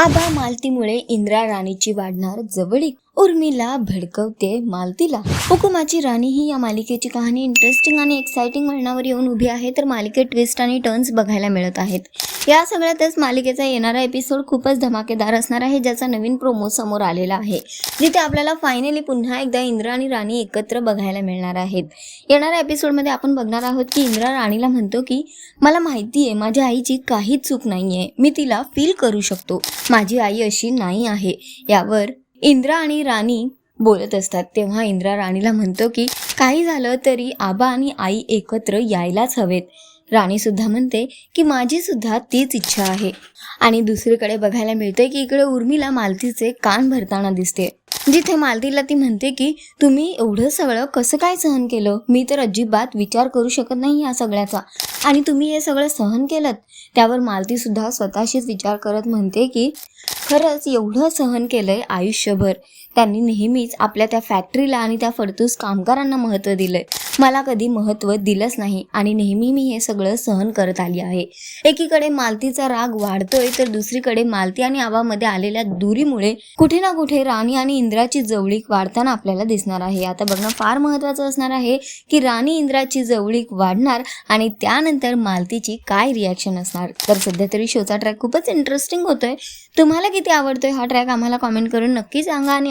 आबा मालतीमुळे इंद्रा राणीची वाढणार जवळीक. उर्मिला भडकवते मालतीला. हुकुमाची राणी ही या मालिकेची कहाणी. इंटरेस्टिंग आणि एक्साइटिंग वळणावर येऊन उभी आहे तर मालिकेत ट्विस्ट आणि टर्न्स बघायला मिळत आहेत. या सगळ्यातच मालिकेचा येणारा एपिसोड खूपच धमाकेदार असणार आहे ज्याचा नवीन प्रोमो समोर आलेला आहे. जिथे आपल्याला फायनली पुन्हा एकदा इंद्रा आणि राणी एकत्र बघायला मिळणार आहेत. येणाऱ्या एपिसोडमध्ये आपण बघणार आहोत की इंद्रा राणीला म्हणतो की मला माहिती आहे माझ्या आईची काहीच चूक नाही आहे मी तिला फील करू शकतो. माझी आई अशी नाही आहे. यावर इंद्रा आणि राणी बोलत असतात. तेव्हा इंद्रा राणीला म्हणतो की काही झालं तरी आबा आणि आई एकत्र यायलाच हवेत. राणी सुद्धा म्हणते की माझी सुद्धा तीच इच्छा आहे. आणि दुसरीकडे बघायला मिळते की इकडे उर्मिला मालतीचे कान भरताना दिसते. जिथे मालतीला ती म्हणते की तुम्ही एवढं सगळं कसं काय सहन केलं? मी तर अजिबात विचार करू शकत नाही या सगळ्याचा. आणि तुम्ही हे सगळं सहन केलं त्यावर मालती सुद्धा स्वतःशीच विचार करत म्हणते की खरंच एवढं सहन केलंय आयुष्यभर. त्यांनी नेहमीच आपल्या त्या फॅक्टरीला आणि त्या फडतूस कामगारांना महत्त्व दिलंय. मला कधी महत्त्व दिलंच नाही आणि नेहमी मी हे सगळं सहन करत आली आहे. एकीकडे मालतीचा राग वाढतोय तर दुसरीकडे मालती आणि आवामध्ये आलेल्या दुरीमुळे कुठे ना कुठे राणी आणि इंद्राची जवळीक वाढताना आपल्याला दिसणार आहे. आता बघणं फार महत्त्वाचं असणार आहे की राणी इंद्राची जवळीक वाढणार आणि त्यानंतर मालतीची काय रिॲक्शन असणार? तर सध्या तरी शोचा ट्रॅक खूपच इंटरेस्टिंग होतोय. तुम्हाला किती आवडतोय हा ट्रॅक आम्हाला कॉमेंट करून नक्की सांगा आणि